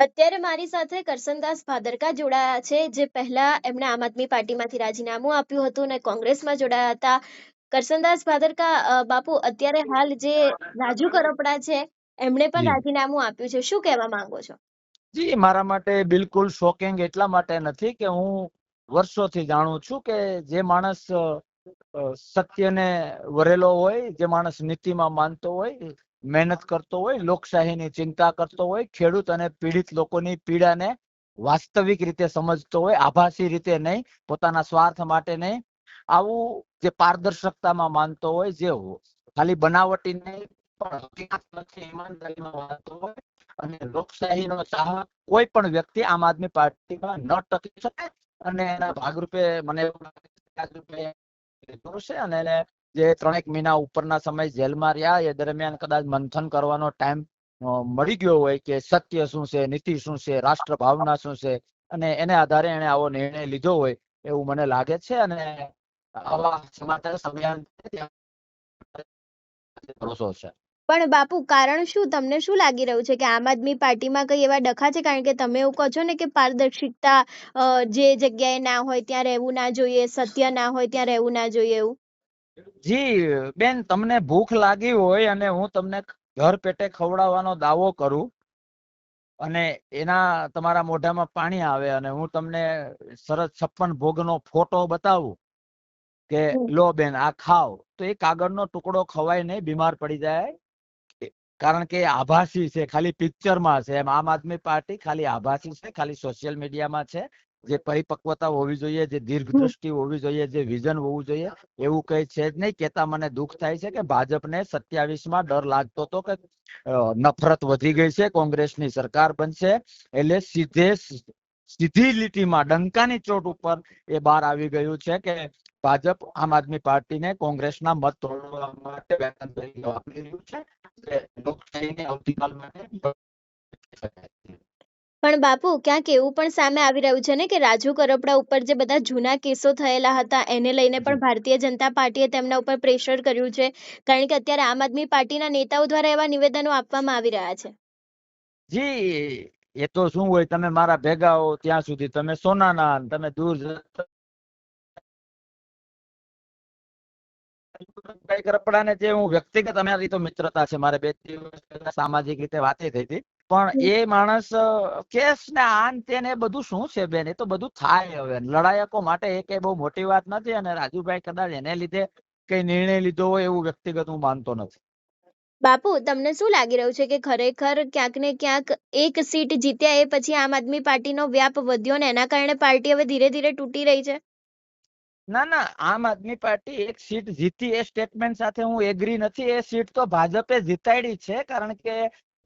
અત્યારે મારી સાથે કરસનદાસ ભાદરકા જોડાયા છે જે પહેલા એમણે આમ આદમી પાર્ટીમાંથી રાજીનામું આપ્યું હતું અને કોંગ્રેસમાં જોડાયા હતા. કરસનદાસ ભાદરકા બાપુ અત્યારે હાલ જે રાજુ કરોપડા છે એમણે પણ રાજીનામું આપ્યું છે. શું કહેવા માંગો છો? જી મારા માટે બિલકુલ શોકિંગ એટલા માટે નથી કે હું વર્ષોથી જાણું છું કે જે માણસ સત્યને વરેલો હોય જે માણસ નીતિમાં માનતો હોય મહેનત કરતો હોય, લોકશાહીની ચિંતા કરતો હોય, ખેડૂત અને પીડિત લોકોની પીડાને વાસ્તવિક રીતે સમજતો હોય, આભાસી રીતે નહીં, પોતાના સ્વાર્થ માટે નહીં. આવું જે પારદર્શકતામાં માનતો હોય, જે ખાલી બનાવટી નહીં અને લોકશાહીનો ચાહક કોઈ પણ વ્યક્તિ આમ આદમી પાર્ટીમાં ન ટકી શકે અને એના ભાગરૂપે મને એવું લાગે છે અને એને જે ત્રણેક મહિના ઉપરના સમય જેલમાં રહ્યા, એ દરમિયાન કદાચ મંથન કરવાનો ટાઈમ મળી ગયો હોય કે સત્ય શું છે, નીતિ શું છે રાષ્ટ્ર ભાવના શું છે, અને એને આધારે એને આવો નિર્ણય લીધો હોય, એવું મને લાગે છે. અને આવા સમાચાર ભરોસો છે. પણ બાપુ, કારણ શું? તમને શું લાગી રહ્યું છે કે આમ આદમી પાર્ટીમાં કઈ એવા ડખા છે? કારણ કે તમે એવું કહો છો ને કે પારદર્શિકતા જે જગ્યાએ ના હોય ત્યાં રહેવું ના જોઈએ, સત્ય ના હોય ત્યાં રહેવું ના જોઈએ એવું. જી બેન તમને ભૂખ લાગી હોય અને હું તમને ઘર પેટે ખવડાવવાનો દાવો કરું અને એના તમારા મોઢામાં પાણી આવે અને હું તમને સરસ છપ્પન ભોગનો ફોટો બતાવું કે લો બેન આ ખાવ તો એ કાગળનો ટુકડો ખવાય નહીં બીમાર પડી જાય. કારણ કે આભાસી છે ખાલી પિક્ચરમાં છે. એમ આમ આદમી પાર્ટી ખાલી આભાસી છે ખાલી સોશિયલ મીડિયામાં છે. જે પરિપક્વતા હોવી જોઈએ, જે દીર્ઘ દ્રષ્ટિ હોવી જોઈએ, જે વિઝન હોવું જોઈએ, એવું કઈ છે જ નહીં. કેતા મને દુઃખ થાય છે કે ભાજપને સત્યાવીસમાં ડર લાગતો હતો કે નફરત વધી ગઈ છે, કોંગ્રેસની સરકાર બનશે, એટલે સીધે સીધી લીટીમાં ડંકાની ચોટ ઉપર એ બહાર આવી ગયું છે કે ભાજપ આમ આદમી પાર્ટીને કોંગ્રેસના મત તોડવા માટે વેતન વાપરી રહ્યું છે. લોકશાહીને આવતીકાલ માટે પણ બાપુ ક્યાંક એવું પણ સામે આવી રહ્યું છે ને કે રાજુ કરપડા ઉપર જે બધા જૂના કેસો થયેલા હતા એને લઈને પણ ભારતીય જનતા પાર્ટીએ તેમના ઉપર પ્રેશર કર્યું છે કારણ કે અત્યારે આમ આદમી પાર્ટીના નેતાઓ દ્વારા એવા નિવેદનો આપવામાં આવી રહ્યા છે. જી એ તો શું હોય તમે મારા ભેગા હો ત્યાં સુધી તમે સોનાના ના તમે દૂર કરપડા ને કરપડાને જે હું વ્યક્તિગત અમારી તો મિત્રતા છે મારે બે દિવસ સામાજિક રીતે વાતે થઈ હતી. પણ એ માણસ કેસ ને આન તે ને બધું શું છે બેન? એ તો બધું થાય હવે. લડાયકો માટે એ કઈ બહુ મોટી વાત નથી અને રાજુભાઈ કદાચ એને લીધે કઈ નિર્ણય લીધો હોય એવું વ્યક્તિગત હું માનતો નથી. બાપુ તમને શું લાગી રહ્યું છે કે ખરેખર ક્યાંક ને ક્યાંક એક સીટ જીત્યા એ પછી આમ આદમી પાર્ટીનો વ્યાપ વધ્યો ને એના કારણે પાર્ટી હવે ધીરે ધીરે તૂટી રહી છે? ના ના આમ આદમી પાર્ટી એક સીટ જીતી એ સ્ટેટમેન્ટ સાથે હું એગ્રી નથી. એ સીટ તો ભાજપે જીતાડી છે કારણ કે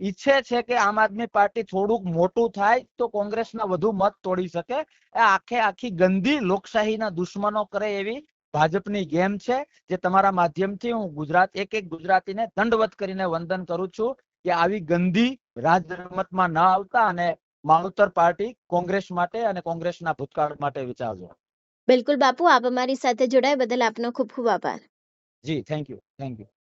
ઈચ્છે છે કે આમ આદમી પાર્ટી થોડુંક મોટું થાય તો કોંગ્રેસના વધુ મત તોડી શકે. એ આખે આખી ગંદી લોકશાહીના દુશ્મનો કરે એવી ભાજપની ગેમ છે જે તમારા માધ્યમથી હું ગુજરાત એક એક ગુજરાતીને દંડવત કરીને વંદન કરું છું કે આવી ગંદી રાજ રમતમાં ન આવતા અને માવતર પાર્ટી કોંગ્રેસ માટે અને કોંગ્રેસના ભૂતકાળ માટે વિચારજો. બિલકુલ બાપુ આપ અમારી સાથે જોડાય બદલ આપનો ખૂબ ખૂબ આભાર. જી થેન્ક યુ થેન્ક યુ.